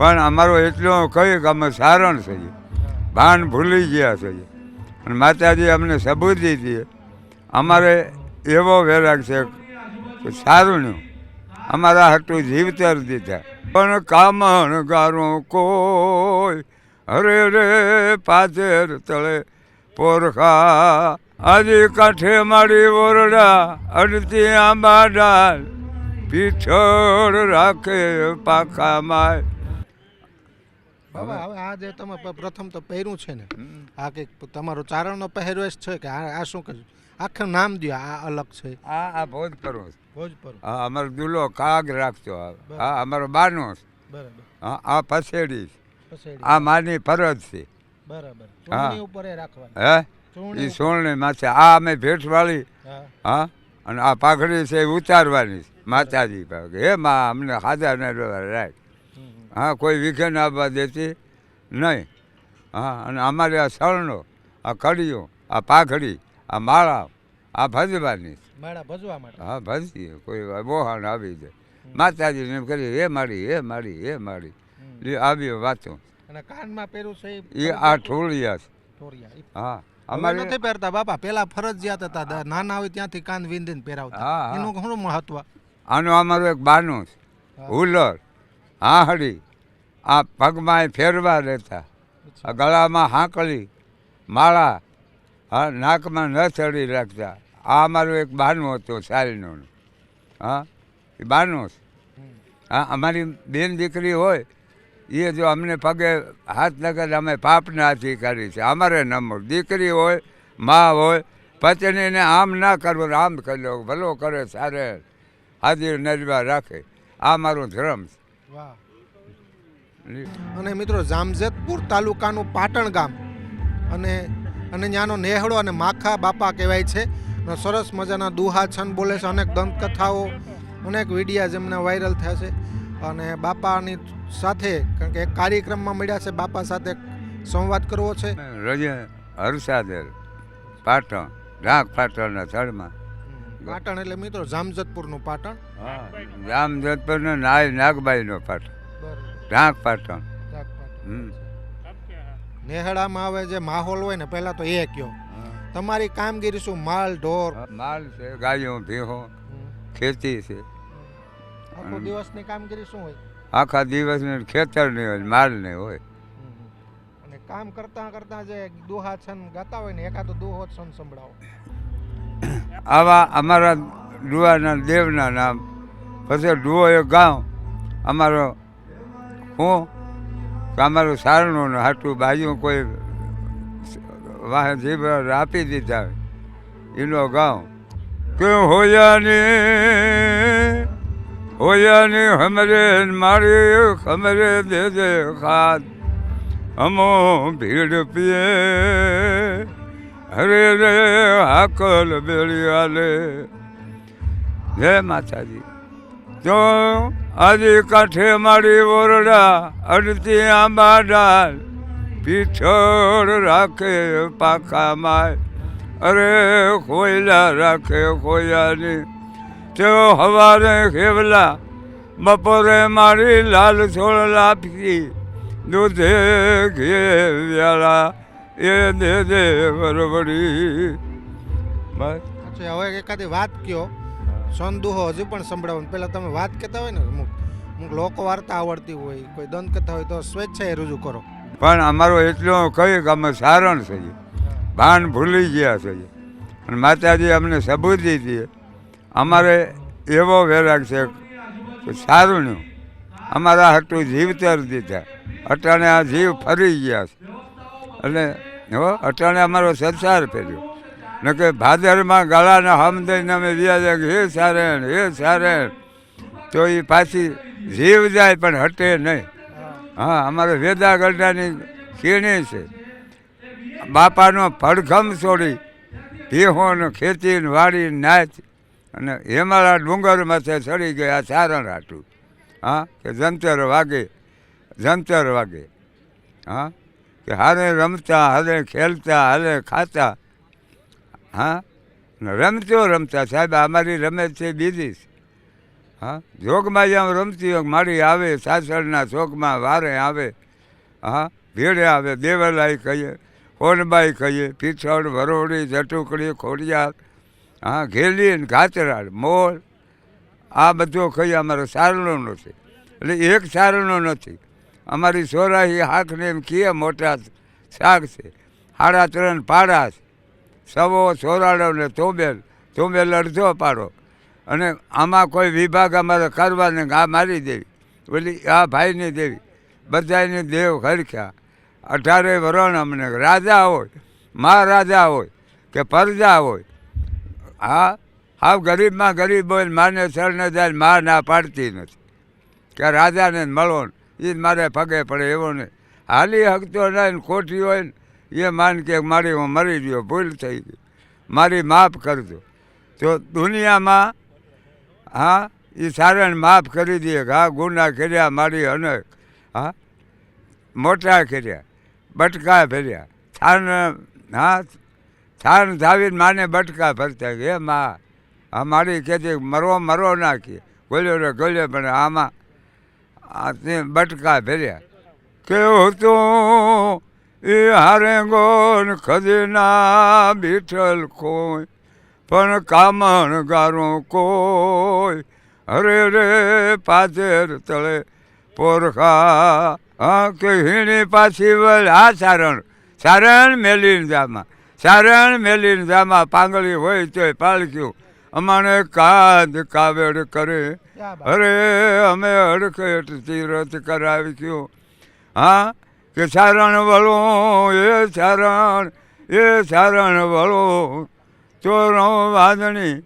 પણ અમારો એટલો કહ્યું કે અમે સારણ છીએ ભાન ભૂલી ગયા છીએ અને માતાજી અમને સબૂતી દીધી અમારે એવો વેરાગ છે કે સારું નહીં. અમારા હાટું જીવતર દીધા. પણ કામણ ગારું કોઈ હરે રે પાછેર તળે પોરખા. આજે કાંઠે મારી ઓરડા અડતી આંબા ડાલ પીછળ રાખે પાખા માય. બાબા હવે? આ જે તમે પ્રથમ તો પહેર્યું છે ને આ કંઈક તમારો ચારણનો પહેરવેશ છે કે આ શું કહ્યું આખું નામ દો આ અલગ છે. આ આ ભોજ કરો ભોજપુર હા અમારો દુલો કાગ રાખતો હા અમારો બાનો બરાબર. હા આ પસેડી આ માની ફરજ છે. બરાબર. ચૂંટણી ઉપર એ રાખવાની. હે? એ સોળની માથે આ અમે ભેટવાળી હા. હા અને આ પાઘડી છે એ ઉતારવાની છે. માતાજી હે મા અમને હાજર ને રાખ. હા કોઈ વિખે ના આવવા દેતી નહીં. હા અને અમારે આ શરણો આ કડીઓ આ પાઘડી આ માળા આ ભજવાની. માળા ભજવા માટે. હા ભજીએ કોઈ બોહાણ આવી જાય. માતાજીને એમ કરી હે મારી હે માડી હે એ આવી વાતો. અને કાનમાં છે એ આ ઠોળિયા છે. હા અમારે નથી પહેરતા બાપા પેલા ફરજિયાત હતા નાના હોય ત્યાંથી કાન વિંધીને પહેરાવતા. એનું ઘણું મહત્વ. આનું અમારું એક બાનું. હુલર હાહડી આ પગમાં ફેરવા રહેતા આ ગળામાં હાંકળી માળા હા નાકમાં ન ચડી રાખતા. આ અમારો એક બહાનું હતો સારીનો હા એ બાનો હા અમારી બેન દીકરી હોય એ જો અમને પગે હાથ લગાડે અમે પાપના હાથી કરી છે. અમારે નમો દીકરી હોય મા હોય પત્નીને આમ ના કરવું આમ કરી લો ભલો કરે સારે હાજર નજવા રાખે. આ મારું ધર્મ વાહ. છે અને મિત્રો જામજેતપુર તાલુકાનું પાટણ ગામ. અને અને ત્યાંનો નેહડો અને માખા બાપા કહેવાય છે. સરસ મજાના દુહા છન બોલે છે અનેક દંતકથાઓ અનેક વિડીયા જેમના વાયરલ થયા છે. અને બાપાની સાથે કારણ કે એક કાર્યક્રમમાં મળ્યા છે બાપા સાથે સંવાદ કરવો છે. રજે હરસાદેર પાટણ ઢાક પાટણના થડમાં. પાટણ એટલે મિત્રો જામજતપુરનું પાટણ. જામજતપુરનો નાય નાગબાઈનો પાટણ. ઢાક પાટણ. હમ. નેહડામાં હવે જે માહોલ હોય ને પહેલા તો એ કયો. તમારી કામગીરી શું? માલ ઢોર? માલ છે ગાયો ભેહો ખેતી છે. આખો દિવસની કામગીરી શું હોય? આખા દિવસની ખેતરની હોય માલ નહીં હોય. અને કામ કરતા કરતા જે દુહા છન ગાતા હોય ને એકાદો દુહો છન સંભળાવો. આવા અમારા ડુવાના દેવના નામ. પછી ડુવો એ ગામ અમારો હું? અમારું સારણું હાટું બાજુ કોઈ વાહ જીભ આપી દીધા. એનો ગાઉં કે હોયાની હોયાની હમરે મારી ખમરે દે દે ખાદ. અમો ભીડ પીએ. હરે રે, હાકલ બેળિયાલે જય માતાજી તો આજે કાંઠે મારી ઓરડા અડતી આંબા ડાલ પીછળ રાખે પાખા માય અરે ખોયલા રાખે ખોયાની તેઓ હવારે ખેવલા બપોરે મારી લાલ છોડ લાપી દૂધે ઘે વ્યાળા, એ દે દે બરોબરી હવે એકાદી વાત કયો. સોન દુહો હજુ પણ સંભળાવો. પહેલાં તમે વાત કહેતા હોય ને, અમુક અમુક લોકો વાર્તા આવડતી હોય, કોઈ દંત કથા હોય તો સ્વેચ્છાએ રજૂ કરો. પણ અમારો એટલો કહ્યું કે અમે સારણ છીએ ભાન ભૂલી ગયા છીએ અને માતાજી અમને સબૂતી દીધી અમારે એવો વેરાગ છે કે સારું નહીં. અમારા હાટું જીવતર દીધા. અટાણે આ જીવ ફરી ગયા છે. એટલે હો, અટાણે અમારો સંસાર ફેર્યો. કે ભાદરમાં ગળાના હમ દઈને અમે વ્યાજ હે સારણ હે સારણ. તો એ પાછી જીવ જાય પણ હટે નહીં. હા, અમારે વેદા ગરડાની ખીણી છે. બાપાનો પડઘમ છોડી ભીહોને ખેતી ને વાડી ને નાચ અને હેમાળા ડુંગરમાંથી માથે ચડી ગયા સારણ હાટું હા, કે જંતર વાગે જંતર વાગે. હા, કે હારે રમતા, હારે ખેલતા, હારે ખાતા હા? રમતો રમતા. સાહેબ અમારી રમે છે બીજી. છે હા? જોગમાં જ્યાં રમતી હોય, મારી આવે સાસરના ચોકમાં વારે આવે. હા? ભેડે આવે, દેવલાઈ કહીએ હોનબાઈ કહીએ, પીછળ, વરોડી જટુકડી ખોડિયાર. હા? ઘેલી ઘાતરાળ, મોર. આ બધો કહીએ અમારો સારણો નથી. એટલે એક સારણો નથી. અમારી સોરાહી હાથને એમ કીએ, મોટા શાક છે. સાડા ત્રણ પાડા છે. સવો સોરાડો ને તોબેલ તોબેલ અડધો પાડો. અને આમાં કોઈ વિભાગ અમારે કરવાને આ મારી દેવી. ઓલી આ ભાઈની દેવી. બધાને દેવ ખરખ્યા અઢારે વરણ અમને, રાજા હોય, મહારાજા હોય કે પરજા હોય. હા હા ગરીબમાં ગરીબ હોય માને શરણે જાય માં ના પાડતી નથી. કે રાજાને મળો ને એ જ મારે પગે પડે એવો નહીં. હાલી હકતો નહીં ખોટી હોય ને એ માન કે મારી હું મરી ગયો, ભૂલ થઈ ગઈ. મારી માફ કરજો. તો દુનિયામાં, હા એ સારાને માફ કરી દે હા, ગુના કર્યા મારી અને હા, મોટા કર્યા, બટકા ફેર્યા થાન, હા, થાન ધાવીને માને બટકા ફરતા હે મા, આ મારી કહેતી મરો મરો નાખીએ ગોલ્યો રે, ગોલ્યો પણ આમાં તે બટકા ફેર્યા કેવું તું એ હારે ગોન ખજના બીઠલ કોઈ પણ કામણ ગારું કોઈ. હરે રે પાછેર તળે પોરખા હા કે હીણી પાછી વલ આ સારણ સારણ મેલીને જામાં સારણ મેલીને જામાં. પાંગળી હોય તોય પાલક્યું અમાને કાદ કાવેડ કરે. અરે અમે અડખેટ તીરથ કરાવી ગયું હા કે સારણ વળો એ સારણ એ સારણ વળો ચોરો વાદણી